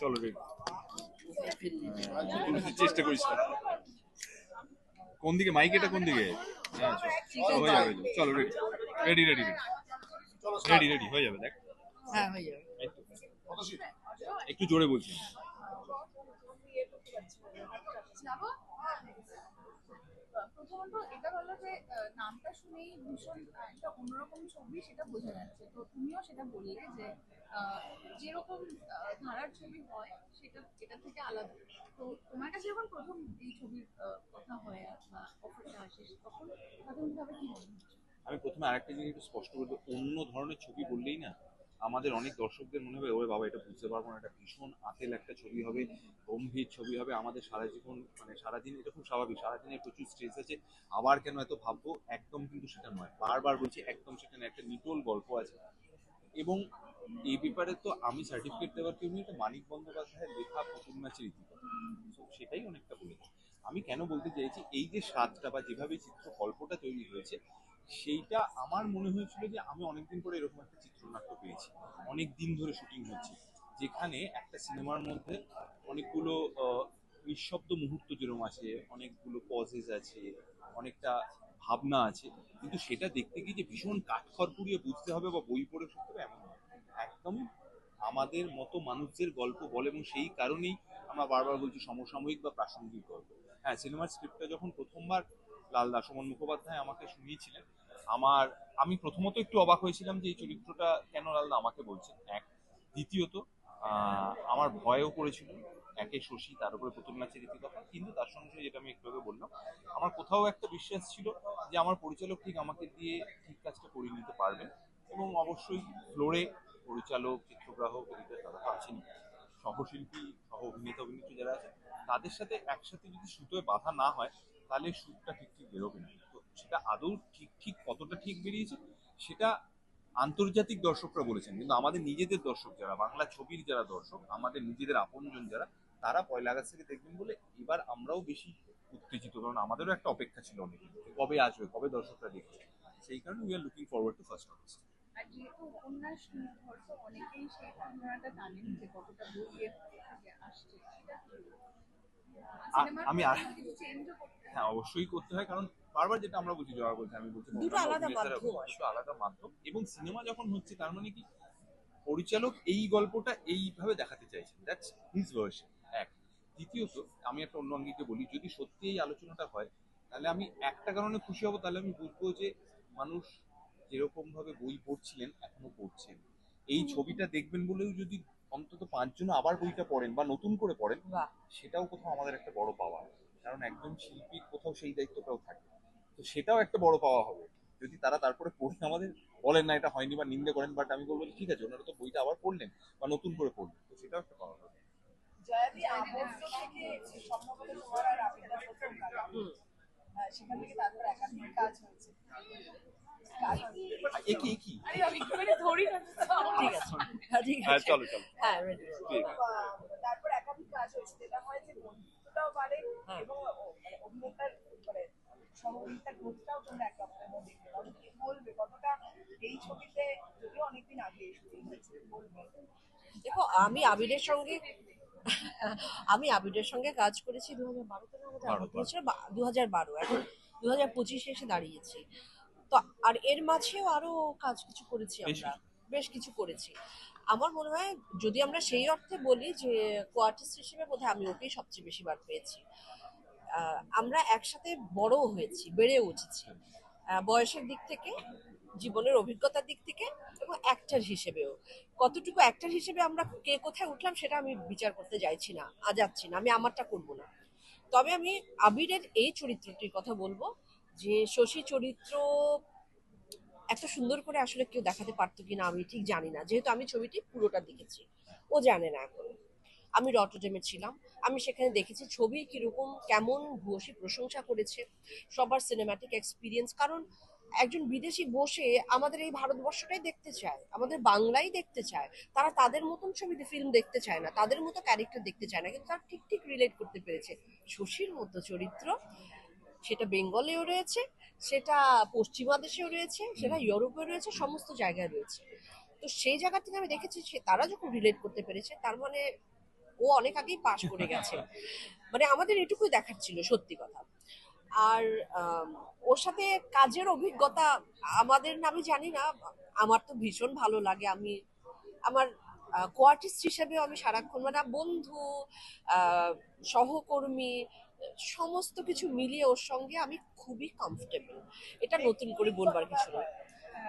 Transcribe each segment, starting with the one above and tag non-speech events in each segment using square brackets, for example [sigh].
চলো রেডি চেষ্টা করিস কোন দিকে? মাইক এটা কোন দিকে? হ্যাঁ চলো। হয়ে যাবে। চলো ready ready ready ready ready হয়ে যাবে দেখ। হ্যাঁ হয়ে যাবে। একটু জোরে বলছি। প্রথমত এটা হলো যে নামটা শুনেই ভীষণ একটা অন্যরকম ছবি সেটা বোঝা যাচ্ছে। তো তুমিও সেটা বললে যে যেরকম ধারার ছবি হয় সেটা এটা থেকে আলাদা। তো তোমার কাছে যখন প্রথম এই ছবির কথা হয় বা অফারটা আসে তখন প্রাথমিকভাবে কি মনে আমি প্রথমে আরেকটা জিনিস একটু স্পষ্ট করে দেবো, অন্য ধরনের ছবি বললেই না আমাদের অনেক দর্শকদের মনে হবে ওরে বাবা এটা বুঝতে পারব না এটা ভীষণ আতেল একটা ছবি হবে গম্ভীর ছবি হবে আমাদের সারা জীবন মানে সারাদিন এটা খুব স্বাভাবিক সারাদিনে প্রচুর স্ট্রেস আছে আবার কেন এত ভাববো? একদম কিন্তু সেটা নয় বারবার বলছি একদম সেটা নয় একটা নিটোল গল্প আছে। এবং এই ব্যাপারে তো আমি সার্টিফিকেট দেওয়ার কেউ নেই, এটা মানিক বন্দ্যোপাধ্যায়ের লেখা প্রথম ম্যাচের সেটাই অনেকটা বলেছি আমি কেন বলতে চাইছি, এই যে স্বাদটা বা যেভাবে চিত্র গল্পটা তৈরি হয়েছে, সেইটা আমার মনে হয়েছিল যে আমি অনেকদিন পরে এরকম একটা চিত্রনাট্য পেয়েছি। অনেক দিন ধরে শুটিং হচ্ছে। যেখানে একটা সিনেমার মধ্যে অনেকগুলো নিঃশব্দ মুহূর্ত যেরকম আছে, অনেকগুলো পজেস আছে, অনেকটা ভাবনা আছে, কিন্তু সেটা দেখতে গিয়ে যে ভীষণ কাঠখড় পুড়িয়ে বুঝতে হবে বা বই পড়ে শুনতে হবে, এমন। একদম আমাদের মতো মানুষদের গল্প বলে এবং সেই কারণেই আমরা বারবার বলছি সমসাময়িক বা প্রাসঙ্গিক গল্প। হ্যাঁ সিনেমার স্ক্রিপ্টটা যখন প্রথমবার লাল দাসমন মুখোপাধ্যায় আমাকে শুনিয়েছিলেন, আমার, আমি প্রথমত একটু অবাক হয়েছিলাম যে এই চরিত্রটা কেন লালদা আমাকে বলছেন। এক, দ্বিতীয়ত আমার ভয়ও করেছিল। একে শশী, তার উপরে প্রথম ম্যাচের ইতিকথা কিন্তু তার সঙ্গে সঙ্গে যেটা আমি একটু আগে বললাম, আমার কোথাও একটা বিশ্বাস ছিল যে আমার পরিচালক ঠিক আমাকে দিয়ে ঠিক কাজটা করিয়ে নিতে পারবেন এবং অবশ্যই ফ্লোরে পরিচালক, চিত্রগ্রাহক এডিটর তারা তো আছেনই। সহশিল্পী, সহ অভিনেতা, অভিনেত্রী যারা আছে তাদের সাথে একসাথে যদি সুতোয় বাধা না হয়, তাহলে সুরটা ঠিক ঠিক বেরোবে না। তো সেটা আদৌ ঠিক ঠিক কতটা ঠিক বেরিয়েছে, সেটা আন্তর্জাতিক দর্শকরা বলেছেন। কিন্তু আমাদের নিজেদের দর্শক যারা, বাংলা ছবির যারা দর্শক, আমাদের নিজেদের আপনজন যারা, তারা পয়লা আগস্ট থেকে দেখবেন বলে এবার আমরাও বেশি উত্তেজিত। কারণ আমাদেরও একটা অপেক্ষা ছিল অনেক কবে আসবে, কবে দর্শকরা দেখবে। সেই কারণে we are looking forward to first August আর যেহেতু উপন্যাস নির্ভর তো অনেকেই সেই ধারণাটা জানেন যে কতটা বইয়ের থেকে আসছে সেটা আমি হয়। অবশ্যই করতে হয় কারণ বারবার যেটা আমরা বলছি জয়া বলছি আমি বলছি দুটো আলাদা মাধ্যম আলাদা মাধ্যম। এবং সিনেমা যখন হচ্ছে তার মানে কি? পরিচালক এই গল্পটা এইভাবে দেখাতে চাইছেন। দ্যাটস হিজ ভার্সন এক। দ্বিতীয়ত আমি একটা অন্য অঙ্গিকে বলি যদি সত্যি এই আলোচনাটা হয় তাহলে আমি একটা কারণে খুশি হব তাহলে আমি বুঝব যে মানুষ যেরকম ভাবে বই পড়ছিলেন এখনও পড়ছেন। এই ছবিটা দেখবেন বলেও যদি অন্তত পাঁচজন আবার বইটা পড়েন বা নতুন করে পড়েন সেটাও কোথাও আমাদের একটা বড় পাওয়া। কারণ একজন শিল্পীর কোথাও সেই দায়িত্বটাও থাকে। তো সেটাও একটা বড় পাওয়া হবে। যদি তারা তারপরে পড়ে আমাদের বলেন না এটা হয়নি বা নিন্দে করেন বাট আমি বলব যে ঠিক আছে ওনারা তো বইটা আবার পড়লেন বা নতুন করে পড়লেন তো সেটাও একটা পাওয়া হবে। হ্যাঁ, সেখান থেকে তারপর একাধিক কাজ হয়েছে। একই একই আরে আমি একটুখানি ধরি না ঠিক আছে হ্যাঁ ঠিক হ্যাঁ আছে চলো চলো। হ্যাঁ তারপর একাধিক কাজ হয়েছে যেটা হয় যে বন্ধুত্বটাও বাড়ে হ্যাঁ। এবং মানে অভিনেতার মানে সহযোগিতার গ্রোথটাও তোমরা একে অপরের মধ্যে দেখতে পাবে বলবে? কতটা এই ছবিতে যদিও অনেকদিন আগে শুটিং বলবে। দেখো আমি আবিরের সঙ্গে আমি আবিরের সঙ্গে কাজ করেছি দু হাজার বারোতে না দু হাজার বারো। এখন দু হাজার পঁচিশে এসে দাঁড়িয়েছি। তো আর এর মাঝেও আরও কাজ কিছু করেছি আমরা। বেশ কিছু করেছি। আমার মনে হয় যদি আমরা সেই অর্থে বলি যে কোয়ার্টিস্ট হিসেবে বোধহয় আমি ওকেই সবচেয়ে বেশি বার পেয়েছি। আমরা একসাথে বড়ও হয়েছি বেড়ে উঠেছি। বয়সের দিক থেকে জীবনের অভিজ্ঞতার দিক থেকে এবং অ্যাক্টার হিসেবেও। কতটুকু অ্যাক্টার হিসেবে আমরা কে কোথায় উঠলাম সেটা আমি বিচার করতে চাইছি না আ যাচ্ছি না আমি আমারটা করব না। তবে আমি আবিরের এই চরিত্রটির কথা বলব। যে শশী চরিত্র এত সুন্দর করে আসলে কেউ দেখাতে পারতো কিনা আমি ঠিক জানি না। যেহেতু আমি ছবিটি পুরোটা দেখেছি। ও জানে না এখন। আমি রটোডেমে ছিলাম। আমি সেখানে দেখেছি ছবি কীরকম, কেমন ভূয়সী প্রশংসা করেছে। সবার সিনেম্যাটিক এক্সপিরিয়েন্স কারণ একজন বিদেশি বসে আমাদের এই ভারতবর্ষটাই দেখতে চায়, আমাদের বাংলাই দেখতে চায়। তারা তাদের মতন ছবিতে ফিল্ম দেখতে চায় না, তাদের মতো ক্যারেক্টার দেখতে চায় না। কিন্তু তারা ঠিক ঠিক রিলেট করতে পেরেছে। শশীর মতো চরিত্র সেটা বেঙ্গলেও রয়েছে সেটা পশ্চিমা দেশেও রয়েছে সেটা ইউরোপেও রয়েছে সমস্ত জায়গায় রয়েছে। তো সেই জায়গা থেকে আমি দেখেছি সে তারা যখন রিলেট করতে পেরেছে তার মানে ও অনেক আগেই পাশ করে গেছে। [laughs] মানে আমাদের এটুকুই দেখার ছিল সত্যি কথা। আর ওর সাথে কাজের অভিজ্ঞতা আমাদের নামে জানি না আমার তো ভীষণ ভালো লাগে। আমি আমার কোয়ার্টিস্ট হিসেবেও আমি সারাক্ষণ মানে বন্ধু সহকর্মী সমস্ত কিছু মিলিয়ে ওর সঙ্গে আমি খুবই কমফোর্টেবল এটা নতুন করে বলবার কিছু না।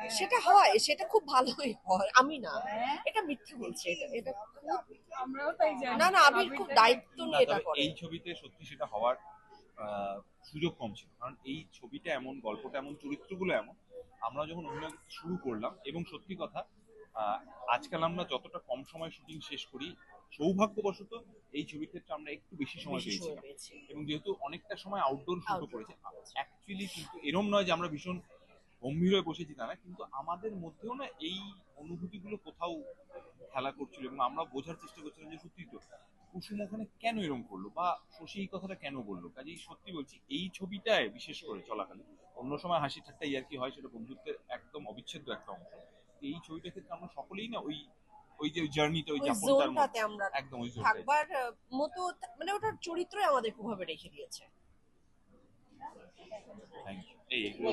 সেটা হয় সেটা খুব ভালোই হয় আমি না। এটা মিথ্যে বলছে এটা এটা খুব আমরাও তাই জানি। না না আমি খুব দায়িত্ব নিয়ে এটা করে। এই ছবিতে সত্যি সেটা হওয়ার আহ, সুযোগ কম ছিল। কারণ এই ছবিটা এমন গল্পটা এমন চরিত্রগুলো এমন। আমরা যখন অভিনয় শুরু করলাম এবং সত্যি কথা আহ, আজকাল আমরা যতটা কম সময় শুটিং শেষ করি সৌভাগ্যবশত এই ছবির ক্ষেত্রে আমরা একটু বেশি সময় পেয়েছি। এবং যেহেতু অনেকটা সময় আউটডোর Outdoor করেছে অ্যাকচুয়ালি কিন্তু এরম নয় যে আমরা ভীষণ গম্ভীর হয়ে বসেছি তা না কিন্তু আমাদের মধ্যেও না এই অনুভূতিগুলো কোথাও খেলা করছিল এবং আমরা বোঝার চেষ্টা করছিলাম যে সত্যি তো কুসুম ওখানে কেন এরম করল বা শশী এই কথাটা কেন বলল? কাজেই সত্যি বলছি এই ছবিটায় বিশেষ করে চলাকালীন অন্য সময় হাসি ঠাট্টা ইয়ার কি হয় সেটা বন্ধুত্বের একদম অবিচ্ছেদ্য একটা অংশ। এই ছবিটার ক্ষেত্রে আমরা সকলেই না ওই ওই যে জার্নিতে ওই যাপনটার মধ্যে। আমরা একদম ওই থাকবার মতো মানে ওটার চরিত্রই আমাদের খুবভাবে রেখে দিয়েছে। Thank you